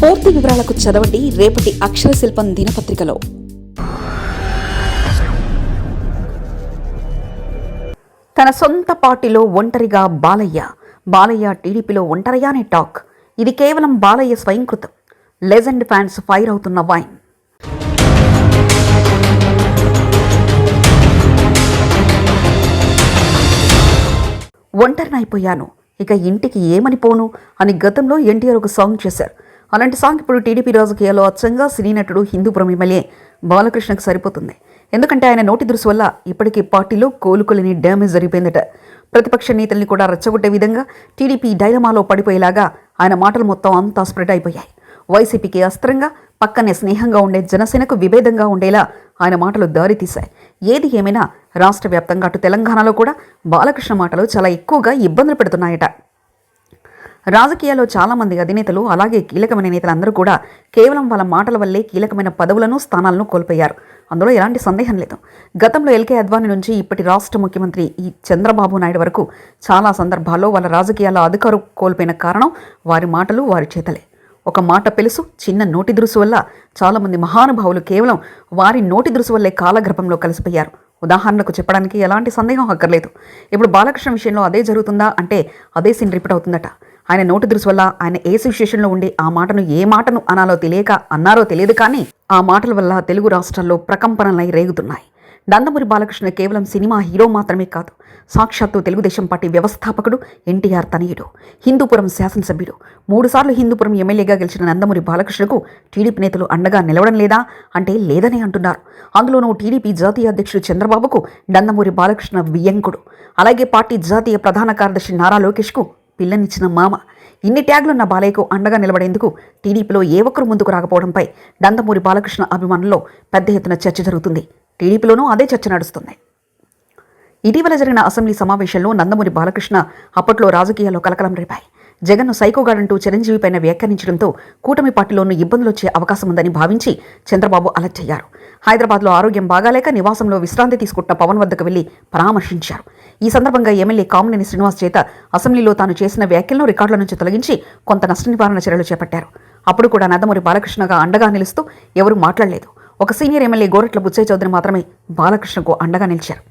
పూర్తి వివరాలకు చదవండి రేపటి అక్షర శిల్పం దినపత్రికలో. తన సొంత పార్టీలో ఒంటరిగా బాలయ్య బాలయ్య టీడీపీలో ఒంటరిగా అనే టాక్. ఇది కేవలం బాలయ్య స్వయంకృతం. లెజెండ్ ఫ్యాన్స్ ఫైర్ అవుతున్న వైన్. ఒంటరినైపోయాను. ఇక ఇంటికి ఏమని పోను అని గతంలో ఎన్టీఆర్ ఒక సాంగ్ చేశారు. అలాంటి సాంగ్ ఇప్పుడు టీడీపీ రాజకీయాల్లో అచ్చంగా సినీ నటుడు హిందూపురం ఎమ్మెల్యే బాలకృష్ణకు సరిపోతుంది. ఎందుకంటే ఆయన నోటి దురుసు వల్ల ఇప్పటికీ పార్టీలో కోలుకోలేని డ్యామేజ్ జరిగిపోయిందట. ప్రతిపక్ష నేతల్ని కూడా రెచ్చగొట్టే విధంగా టీడీపీ డైలమాలో పడిపోయేలాగా ఆయన మాటలు మొత్తం అంతా స్ప్రెడ్ అయిపోయాయి. వైసీపీకి అస్త్రంగా పక్కనే స్నేహంగా ఉండే జనసేనకు విభేదంగా ఉండేలా ఆయన మాటలు దారితీశాయి. ఏది ఏమైనా రాష్ట్ర వ్యాప్తంగా అటు తెలంగాణలో కూడా బాలకృష్ణ మాటలు చాలా ఎక్కువగా ఇబ్బందులు పెడుతున్నాయట. రాజకీయాల్లో చాలామంది అధినేతలు అలాగే కీలకమైన నేతలందరూ కూడా కేవలం వాళ్ళ మాటల వల్లే కీలకమైన పదవులను స్థానాలను కోల్పోయారు. అందులో ఎలాంటి సందేహం లేదు. గతంలో ఎల్కే అద్వాని నుంచి ఇప్పటి రాష్ట్ర ముఖ్యమంత్రి ఈ చంద్రబాబు నాయుడు వరకు చాలా సందర్భాల్లో వాళ్ళ రాజకీయాల అధికారం కోల్పోయిన కారణం వారి మాటలు వారి చేతలే. ఒక మాట పెలుసు చిన్న నోటి దురుసు వల్ల చాలామంది మహానుభావులు కేవలం వారి నోటి దురుసు వల్లే కాలగర్భంలో కలిసిపోయారు. ఉదాహరణకు చెప్పడానికి ఎలాంటి సందేహం అక్కర్లేదు. ఇప్పుడు బాలకృష్ణ విషయంలో అదే జరుగుతుందా అంటే అదే సీన్ రిపీట్ అవుతుందట. ఆయన నోటి దురుసు వల్ల ఆయన ఏ సిచ్యుయేషన్లో ఉండి ఆ మాటను ఏ మాటను అనాలో తెలియక అన్నారో తెలియదు కానీ ఆ మాటల వల్ల తెలుగు రాష్ట్రాల్లో ప్రకంపనలై రేగుతున్నాయి. నందమూరి బాలకృష్ణ కేవలం సినిమా హీరో మాత్రమే కాదు సాక్షాత్తు తెలుగుదేశం పార్టీ వ్యవస్థాపకుడు ఎన్టీఆర్ తనయుడు హిందూపురం శాసనసభ్యుడు మూడుసార్లు హిందూపురం ఎమ్మెల్యేగా గెలిచిన నందమూరి బాలకృష్ణకు టీడీపీ నేతలు అండగా నిలవడం లేదా అంటే లేదని అంటున్నారు. అందులోనూ టీడీపీ జాతీయ అధ్యక్షుడు చంద్రబాబుకు నందమూరి బాలకృష్ణ వియ్యంకుడు అలాగే పార్టీ జాతీయ ప్రధాన కార్యదర్శి నారా లోకేష్కు పిల్లనిచ్చిన మామ. ఇన్ని ట్యాగ్లున్న బాలయ్యకు అండగా నిలబడేందుకు టీడీపీలో ఏ ఒక్కరు ముందుకు రాకపోవడంపై నందమూరి బాలకృష్ణ అభిమానుల్లో పెద్ద ఎత్తున చర్చ జరుగుతుంది. టీడీపీలోనూ అదే చర్చ నడుస్తుంది. ఇటీవల జరిగిన అసెంబ్లీ సమావేశంలో నందమూరి బాలకృష్ణ అప్పట్లో రాజకీయాల్లో కలకలం రేపాయి. జగన్ను సైకోగాడంటూ చిరంజీవి పైన వ్యాఖ్యానించడంతో కూటమి పార్టీలోనూ ఇబ్బందులు వచ్చే అవకాశం ఉందని భావించి చంద్రబాబు అలర్ట్ అయ్యారు. హైదరాబాద్లో ఆరోగ్యం బాగాలేక నివాసంలో విశ్రాంతి తీసుకుంటున్న పవన్ వద్దకు వెళ్ళి పరామర్శించారు. ఈ సందర్భంగా ఎమ్మెల్యే కామినేని శ్రీనివాస్ చేత అసెంబ్లీలో తాను చేసిన వ్యాఖ్యలను రికార్డుల నుంచి తొలగించి కొంత నష్ట నివారణ చర్యలు చేపట్టారు. అప్పుడు కూడా నందమూరి బాలకృష్ణగా అండగా నిలుస్తూ ఎవరూ మాట్లాడలేదు. ఒక సీనియర్ ఎమ్మెల్యే గోరట్ల బుచ్చయ్య చౌదరి మాత్రమే బాలకృష్ణకు అండగా నిలిచారు.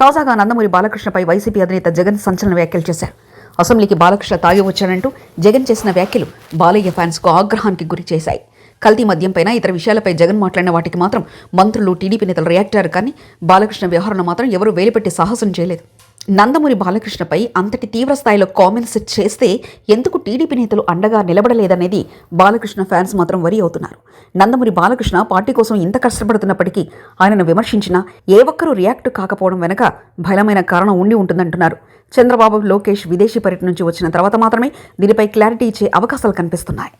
తాజాగా నందమూరి బాలకృష్ణపై వైసీపీ అధినేత జగన్ సంచలన వ్యాఖ్యలు చేశారు. అసెంబ్లీకి బాలకృష్ణ తాగి వచ్చాడంటూ జగన్ చేసిన వ్యాఖ్యలు బాలయ్య ఫ్యాన్స్కు ఆగ్రహానికి గురి చేశాయి. కల్తీ మద్యంపైన ఇతర విషయాలపై జగన్ మాట్లాడిన వాటికి మాత్రం మంత్రులు టీడీపీ నేతలు రియాక్ట్ అయ్యారు కానీ బాలకృష్ణ వ్యవహారంలో మాత్రం ఎవరూ వేలిపెట్టి సాహసం చేయలేదు. నందమూరి బాలకృష్ణపై అంతటి తీవ్ర స్థాయిలో కామెంట్స్ చేస్తే ఎందుకు టీడీపీ నేతలు అండగా నిలబడలేదనేది బాలకృష్ణ ఫ్యాన్స్ మాత్రం వరి అవుతున్నారు. నందమూరి బాలకృష్ణ పార్టీ కోసం ఇంత కష్టపడుతున్నప్పటికీ ఆయనను విమర్శించినా ఏ ఒక్కరూ రియాక్ట్ కాకపోవడం వెనక బలమైన కారణం ఉండి ఉంటుందంటున్నారు. చంద్రబాబు లోకేష్ విదేశీ పర్యటన నుంచి వచ్చిన తర్వాత మాత్రమే దీనిపై క్లారిటీ ఇచ్చే అవకాశాలు కనిపిస్తున్నాయి.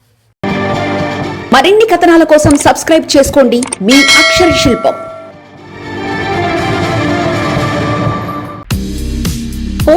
మరిన్ని కథనాల కోసం సబ్స్క్రైబ్ చేసుకోండి. మీ అక్షర శిల్పం.